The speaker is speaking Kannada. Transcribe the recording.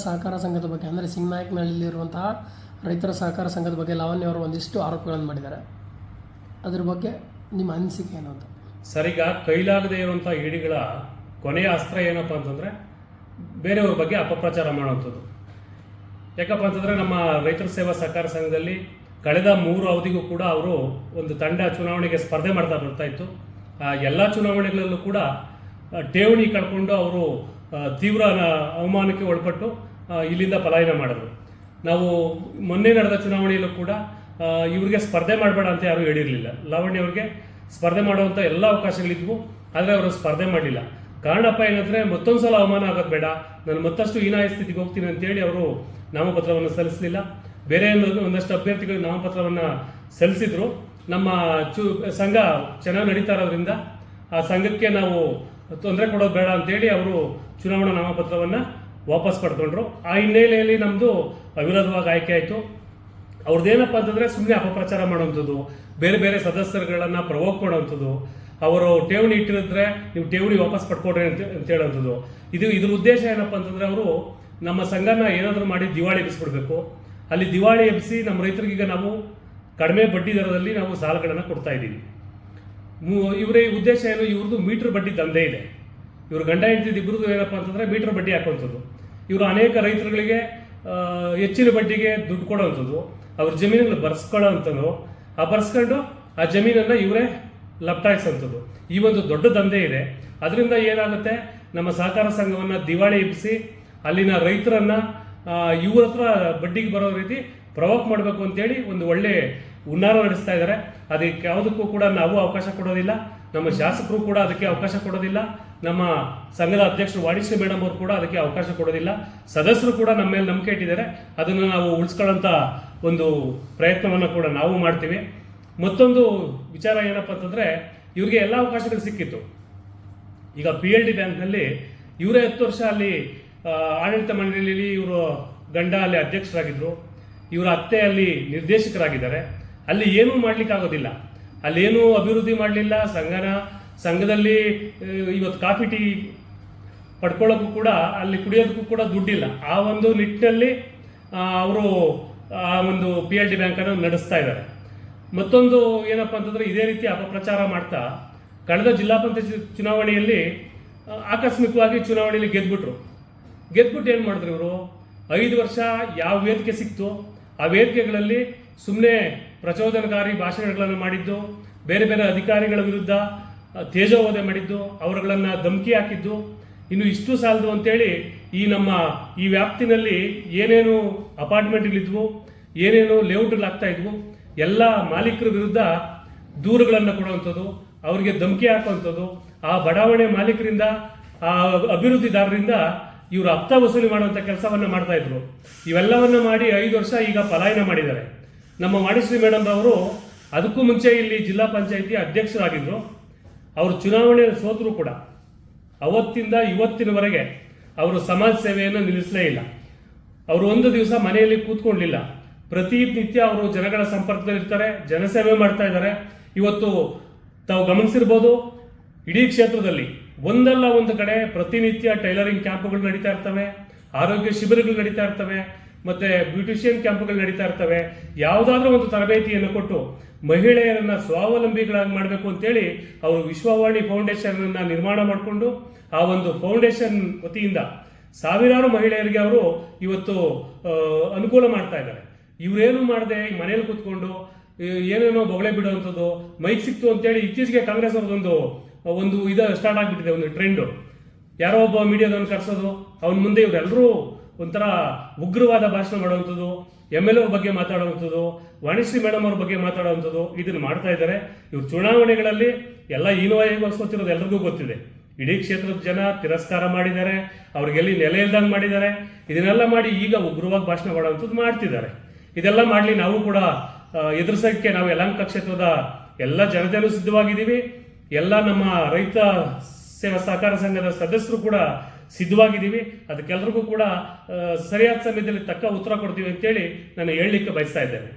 ಸಹಕಾರ ಸಂಘದ ಬಗ್ಗೆ, ಅಂದರೆ ಸಿಂಗನಾಯಕನಹಳ್ಳಿಯಲ್ಲಿರುವಂತಹ ರೈತರ ಸಹಕಾರ ಸಂಘದ ಬಗ್ಗೆ ಲಾವಣ್ಯ ಅವರು ಒಂದಿಷ್ಟು ಆರೋಪಗಳನ್ನು ಮಾಡಿದ್ದಾರೆ. ಅದ್ರ ಬಗ್ಗೆ ನಿಮ್ಮ ಅನಿಸಿಕೆ ಏನು ಅಂತ? ಸರ್ ಈಗ ಕೈಲಾಗದೇ ಇರುವಂಥ ಇಡಿಗಳ ಕೊನೆಯ ಅಸ್ತ್ರ ಏನಪ್ಪ ಅಂತಂದರೆ, ಬೇರೆಯವ್ರ ಬಗ್ಗೆ ಅಪಪ್ರಚಾರ ಮಾಡುವಂಥದ್ದು. ಯಾಕಪ್ಪ ಅಂತಂದರೆ ನಮ್ಮ ರೈತರ ಸೇವಾ ಸಹಕಾರ ಸಂಘದಲ್ಲಿ ಕಳೆದ ಮೂರು ಅವಧಿಗೂ ಕೂಡ ಅವರು ಒಂದು ತಂಡ ಚುನಾವಣೆಗೆ ಸ್ಪರ್ಧೆ ಮಾಡ್ತಾ ಬರ್ತಾ ಇತ್ತು. ಎಲ್ಲ ಚುನಾವಣೆಗಳಲ್ಲೂ ಕೂಡ ಠೇವಣಿ ಕಳ್ಕೊಂಡು ಅವರು ತೀವ್ರ ಅವಮಾನಕ್ಕೆ ಒಳಪಟ್ಟು ಇಲ್ಲಿಂದ ಪಲಾಯನ ಮಾಡಿದ್ರು. ನಾವು ಮೊನ್ನೆ ನಡೆದ ಚುನಾವಣೆಯಲ್ಲೂ ಕೂಡ ಇವರಿಗೆ ಸ್ಪರ್ಧೆ ಮಾಡಬೇಡ ಅಂತ ಯಾರೂ ಹೇಳಿರಲಿಲ್ಲ. ಲಾವಣ್ಯ ಅವ್ರಿಗೆ ಸ್ಪರ್ಧೆ ಮಾಡುವಂಥ ಎಲ್ಲ ಅವಕಾಶಗಳಿದ್ವು, ಆದರೆ ಅವರು ಸ್ಪರ್ಧೆ ಮಾಡಲಿಲ್ಲ. ಕಾರಣಪ್ಪ ಏನಂದ್ರೆ ಮತ್ತೊಂದು ಸಲ ಅವಮಾನ ಆಗೋದು ಬೇಡ. ನಾನು ಮತ್ತಷ್ಟು ಹೀನಾಯ ಸ್ಥಿತಿಗೆ ಹೋಗ್ತೀನಿ ಅಂತೇಳಿ ಅವರು ನಾಮಪತ್ರವನ್ನು ಸಲ್ಲಿಸಲಿಲ್ಲ. ಬೇರೆ ಒಂದು- ಒಂದಷ್ಟು ಅಭ್ಯರ್ಥಿಗಳು ನಾಮಪತ್ರವನ್ನು ಸಲ್ಲಿಸಿದ್ರು. ನಮ್ಮ ಚು ಸಂಘ ಚೆನ್ನಾಗಿ ನಡೀತಾ ಇರೋದ್ರಿಂದ ಆ ಸಂಘಕ್ಕೆ ನಾವು ತೊಂದರೆ ಕೊಡೋದು ಬೇಡ ಅಂತೇಳಿ ಅವರು ಚುನಾವಣಾ ನಾಮಪತ್ರವನ್ನು ವಾಪಸ್ ಪಡ್ಕೊಂಡ್ರು. ಆ ಹಿನ್ನೆಲೆಯಲ್ಲಿ ನಮ್ಮದು ಅವಿರೋಧವಾಗಿ ಆಯ್ಕೆ ಆಯಿತು. ಅವ್ರದ್ದೇನಪ್ಪ ಅಂತಂದ್ರೆ ಸುಮ್ಮನೆ ಅಪಪ್ರಚಾರ ಮಾಡುವಂಥದ್ದು, ಬೇರೆ ಬೇರೆ ಸದಸ್ಯರುಗಳನ್ನ ಪ್ರವೋಕ್ ಮಾಡುವಂಥದ್ದು, ಅವರು ಠೇವಣಿ ಇಟ್ಟಿರಿದ್ರೆ ನೀವು ಠೇವಣಿ ವಾಪಸ್ ಪಡ್ಕೊಡ್ರಿ ಅಂತ ಅಂತ ಹೇಳೋಂಥದ್ದು ಇದು ಇದ್ರ ಉದ್ದೇಶ ಏನಪ್ಪ ಅಂತಂದ್ರೆ ಅವರು ನಮ್ಮ ಸಂಘನ ಏನಾದರೂ ಮಾಡಿ ದಿವಾಳಿ ಎಬ್ಬಿಸ್ಬಿಡ್ಬೇಕು. ಅಲ್ಲಿ ದಿವಾಳಿ ಎಬ್ಬಿಸಿ ನಮ್ಮ ರೈತರಿಗೀಗ ನಾವು ಕಡಿಮೆ ಬಡ್ಡಿ ದರದಲ್ಲಿ ನಾವು ಸಾಲಗಳನ್ನು ಕೊಡ್ತಾ ಇದ್ದೀವಿ. ಇವರ ಉದ್ದೇಶ ಏನು? ಇವ್ರದ್ದು ಮೀಟರ್ ಬಡ್ಡಿ ದಂಧೆ ಇದೆ. ಇವರು ಗಂಡ ಹೆಂಡತಿದ್ದು ಇಬ್ಬರು ಏನಪ್ಪ ಅಂತಂದ್ರೆ ಮೀಟರ್ ಬಡ್ಡಿ ಹಾಕುವಂಥದ್ದು. ಇವರು ಅನೇಕ ರೈತರುಗಳಿಗೆ ಹೆಚ್ಚಿನ ಬಡ್ಡಿಗೆ ದುಡ್ಡು ಕೊಡೋವಂಥದ್ದು. ಅವ್ರ ಜಮೀನುಗಳು ಬರ್ಸ್ಕೊಳ್ಳೋವಂಥದ್ದು ಆ ಬರ್ಸ್ಕೊಂಡು ಆ ಜಮೀನನ್ನು ಇವರೇ ಲಪ್ಟಾಯಿಸೋಂಥದ್ದು ಈ ಒಂದು ದೊಡ್ಡ ದಂಧೆ ಇದೆ. ಅದರಿಂದ ಏನಾಗುತ್ತೆ? ನಮ್ಮ ಸಹಕಾರ ಸಂಘವನ್ನು ದಿವಾಳಿ ಎಬ್ಬಿಸಿ ಅಲ್ಲಿನ ರೈತರನ್ನ ಇವ್ರ ಹತ್ರ ಬಡ್ಡಿಗೆ ಬರೋ ರೀತಿ ಪ್ರವೋಕ್ ಮಾಡಬೇಕು ಅಂತೇಳಿ ಒಂದು ಒಳ್ಳೆ ಹುನ್ನಾರ ನಡೆಸ್ತಾ ಇದ್ದಾರೆ. ಅದಕ್ಕೆ ಯಾವುದಕ್ಕೂ ಕೂಡ ನಾವು ಅವಕಾಶ ಕೊಡೋದಿಲ್ಲ. ನಮ್ಮ ಶಾಸಕರು ಕೂಡ ಅದಕ್ಕೆ ಅವಕಾಶ ಕೊಡೋದಿಲ್ಲ. ನಮ್ಮ ಸಂಘದ ಅಧ್ಯಕ್ಷರು ವಾಣಿಶ್ರೀ ಮೇಡಮ್ ಅವರು ಕೂಡ ಅದಕ್ಕೆ ಅವಕಾಶ ಕೊಡೋದಿಲ್ಲ. ಸದಸ್ಯರು ಕೂಡ ನಮ್ಮ ಮೇಲೆ ನಂಬಿಕೆ ಇಟ್ಟಿದ್ದಾರೆ. ಅದನ್ನು ನಾವು ಉಳಿಸ್ಕೊಳ್ಳೋಂಥ ಒಂದು ಪ್ರಯತ್ನವನ್ನು ಕೂಡ ನಾವು ಮಾಡ್ತೀವಿ. ಮತ್ತೊಂದು ವಿಚಾರ ಏನಪ್ಪ ಅಂತಂದ್ರೆ, ಇವ್ರಿಗೆ ಎಲ್ಲ ಅವಕಾಶಗಳು ಸಿಕ್ಕಿತ್ತು. ಈಗ ಪಿ ಎಲ್ ಡಿ ಬ್ಯಾಂಕ್ನಲ್ಲಿ ಇವರೇ ಹತ್ತು ವರ್ಷ ಅಲ್ಲಿ ಆಡಳಿತ ಮಂಡಳಿಯಲ್ಲಿ ಇವರು ಗಂಡ ಅಲ್ಲಿ ಅಧ್ಯಕ್ಷರಾಗಿದ್ದರು ಇವರ ಅತ್ತೆ ಅಲ್ಲಿ ನಿರ್ದೇಶಕರಾಗಿದ್ದಾರೆ. ಅಲ್ಲಿ ಏನೂ ಮಾಡ್ಲಿಕ್ಕೆ ಆಗೋದಿಲ್ಲ ಅಲ್ಲೇನೂ ಅಭಿವೃದ್ಧಿ ಮಾಡಲಿಲ್ಲ. ಸಂಘನ, ಸಂಘದಲ್ಲಿ ಇವತ್ತು ಕಾಫಿ ಟೀ ಪಡ್ಕೊಳ್ಳೋಕ್ಕೂ ಕೂಡ, ಅಲ್ಲಿ ಕುಡಿಯೋದಕ್ಕೂ ಕೂಡ ದುಡ್ಡಿಲ್ಲ. ಆ ಒಂದು ನಿಟ್ಟಿನಲ್ಲಿ ಅವರು, ಆ ಒಂದು ಪಿ ಎಲ್ ಡಿ ಬ್ಯಾಂಕನ್ನು ನಡೆಸ್ತಾ ಇದ್ದಾರೆ. ಮತ್ತೊಂದು ಏನಪ್ಪ ಅಂತಂದರೆ, ಇದೇ ರೀತಿ ಅಪಪ್ರಚಾರ ಮಾಡ್ತಾ, ಕಳೆದ ಜಿಲ್ಲಾ ಪಂಚಾಯತ್ ಚುನಾವಣೆಯಲ್ಲಿ ಆಕಸ್ಮಿಕವಾಗಿ ಚುನಾವಣೆಯಲ್ಲಿ ಗೆದ್ಬಿಟ್ರು. ಗೆದ್ಬಿಟ್ಟು ಏನು ಮಾಡಿದ್ರು ಇವರು? ಐದು ವರ್ಷ ಯಾವ ವೇದಿಕೆ ಸಿಕ್ತು? ಆ ವೇದಿಕೆಗಳಲ್ಲಿ ಸುಮ್ಮನೆ ಪ್ರಚೋದನಕಾರಿ ಭಾಷಣಗಳನ್ನು ಮಾಡಿದ್ದು, ಬೇರೆ ಬೇರೆ ಅಧಿಕಾರಿಗಳ ವಿರುದ್ಧ ತೇಜೋವಧೆ ಮಾಡಿದ್ದು, ಅವರುಗಳನ್ನು ಧಮಕಿ ಹಾಕಿದ್ದು. ಇನ್ನು ಇಷ್ಟು ಸಾಲದು ಅಂತೇಳಿ ಈ ನಮ್ಮ, ಈ ವ್ಯಾಪ್ತಿನಲ್ಲಿ ಏನೇನು ಅಪಾರ್ಟ್ಮೆಂಟ್ಗಳಿದ್ವು ಏನೇನು ಲೇಔಟ್ಗಳಾಗ್ತಾ ಇದ್ವು, ಎಲ್ಲ ಮಾಲೀಕರ ವಿರುದ್ಧ ದೂರುಗಳನ್ನು ಕೊಡುವಂಥದ್ದು, ಅವರಿಗೆ ಧಮಕಿ ಹಾಕುವಂಥದ್ದು, ಆ ಬಡಾವಣೆ ಮಾಲೀಕರಿಂದ, ಆ ಅಭಿವೃದ್ಧಿದಾರರಿಂದ ಇವರು ಹಪ್ತ ವಸೂಲಿ ಮಾಡುವಂಥ ಕೆಲಸವನ್ನು ಮಾಡ್ತಾ ಇದ್ರು. ಇವೆಲ್ಲವನ್ನು ಮಾಡಿ ಐದು ವರ್ಷ ಈಗ ಪಲಾಯನ ಮಾಡಿದ್ದಾರೆ. ನಮ್ಮ ವಾಣಿಶ್ರೀ ಮೇಡಮ್ ಅವರು, ಅದಕ್ಕೂ ಮುಂಚೆ ಇಲ್ಲಿ ಜಿಲ್ಲಾ ಪಂಚಾಯಿತಿ ಅಧ್ಯಕ್ಷರಾಗಿದ್ದರು ಅವರು ಚುನಾವಣೆ ಸೋತರು ಕೂಡ. ಅವತ್ತಿಂದ ಇವತ್ತಿನವರೆಗೆ ಅವರು ಸಮಾಜ ಸೇವೆಯನ್ನು ನಿಲ್ಲಿಸಲೇ ಇಲ್ಲ. ಅವರು ಒಂದು ದಿವಸ ಮನೆಯಲ್ಲಿ ಕೂತ್ಕೊಂಡಿಲ್ಲ. ಪ್ರತಿನಿತ್ಯ ಅವರು ಜನಗಳ ಸಂಪರ್ಕದಲ್ಲಿರ್ತಾರೆ, ಜನಸೇವೆ ಮಾಡ್ತಾ ಇದ್ದಾರೆ. ಇವತ್ತು ತಾವು ಗಮನಿಸಿರ್ಬೋದು, ಇಡೀ ಕ್ಷೇತ್ರದಲ್ಲಿ ಒಂದಲ್ಲ ಒಂದು ಕಡೆ ಪ್ರತಿನಿತ್ಯ ಟೈಲರಿಂಗ್ ಕ್ಯಾಂಪ್ಗಳು ನಡೀತಾ ಇರ್ತವೆ, ಆರೋಗ್ಯ ಶಿಬಿರಗಳು ನಡೀತಾ ಇರ್ತವೆ ಮತ್ತೆ ಬ್ಯೂಟಿಷಿಯನ್ ಕ್ಯಾಂಪ್ಗಳು ನಡೀತಾ ಇರ್ತವೆ. ಯಾವುದಾದ್ರೂ ಒಂದು ತರಬೇತಿಯನ್ನು ಕೊಟ್ಟು ಮಹಿಳೆಯರನ್ನ ಸ್ವಾವಲಂಬಿಗಳಾಗಿ ಮಾಡಬೇಕು ಅಂತೇಳಿ ಅವರು ವಿಶ್ವವಾಣಿ ಫೌಂಡೇಶನ್ ಅನ್ನ ನಿರ್ಮಾಣ ಮಾಡಿಕೊಂಡು ಆ ಒಂದು ಫೌಂಡೇಶನ್ ವತಿಯಿಂದ ಸಾವಿರಾರು ಮಹಿಳೆಯರಿಗೆ ಅವರು ಇವತ್ತು ಅನುಕೂಲ ಮಾಡ್ತಾ ಇದ್ದಾರೆ. ಇವರೇನು ಮಾಡದೆ ಮನೇಲಿ ಕೂತ್ಕೊಂಡು ಏನೇನೋ ಬೊಗಳೆ ಬಿಡುವಂಥದ್ದು, ಮೈಕ್ ಸಿಕ್ತು ಅಂತೇಳಿ ಇತ್ತೀಚೆಗೆ ಕಾಂಗ್ರೆಸ್ ಅವ್ರದ್ದೊಂದು ಒಂದು ಇದು ಸ್ಟಾರ್ಟ್ ಆಗಿಬಿಟ್ಟಿದೆ, ಒಂದು ಟ್ರೆಂಡು. ಯಾರೋ ಒಬ್ಬ ಮೀಡಿಯಾದವನು ಕರೆಸೋದು, ಅವನ ಮುಂದೆ ಇವರೆಲ್ಲರೂ ಒಂಥರ ಉಗ್ರವಾದ ಭಾಷಣ ಮಾಡುವಂಥದ್ದು ಎಂ ಎಲ್ ಎ ಬಗ್ಗೆ ಮಾತಾಡುವಂಥದ್ದು ವಾಣಿಶ್ರೀ ಮೇಡಮ್ ಅವ್ರ ಬಗ್ಗೆ ಮಾತಾಡುವಂಥದ್ದು ಇದನ್ನು ಮಾಡ್ತಾ ಇದ್ದಾರೆ. ಇವ್ರು ಚುನಾವಣೆಗಳಲ್ಲಿ ಎಲ್ಲ ಹೀನವಾಗಿಗೋಸ್ಕೊತಿರೋದು ಎಲ್ರಿಗೂ ಗೊತ್ತಿದೆ. ಇಡೀ ಕ್ಷೇತ್ರದ ಜನ ತಿರಸ್ಕಾರ ಮಾಡಿದ್ದಾರೆ ಅವ್ರಿಗೆಲ್ಲಿ ನೆಲೆ ಇಲ್ದಂಗೆ ಮಾಡಿದ್ದಾರೆ. ಇದನ್ನೆಲ್ಲ ಮಾಡಿ ಈಗ ಉಗ್ರವಾಗಿ ಭಾಷಣ ಮಾಡುವಂಥದ್ದು ಮಾಡ್ತಿದ್ದಾರೆ. ಇದೆಲ್ಲ ಮಾಡಲಿ ನಾವು ಕೂಡ ಎದುರಿಸೋಕ್ಕೆ ನಾವು ಯಲಹಂಕ ಕ್ಷೇತ್ರದ ಎಲ್ಲ ಜನತೆಯೂ ಸಿದ್ಧವಾಗಿದ್ದೀವಿ. ಎಲ್ಲ ನಮ್ಮ ರೈತ ಸೇವಾ ಸಹಕಾರ ಸಂಘದ ಸದಸ್ಯರು ಕೂಡ ಸಿದ್ಧವಾಗಿದ್ದೀವಿ. ಅದಕ್ಕೆಲ್ಲರಿಗೂ ಕೂಡ ಸರಿಯಾದ ಸಮಯದಲ್ಲಿ ತಕ್ಕ ಉತ್ತರ ಕೊಡ್ತೀವಿ ಅಂತೇಳಿ ನಾನು ಹೇಳಲಿಕ್ಕೆ ಬಯಸ್ತಾ ಇದ್ದೇನೆ.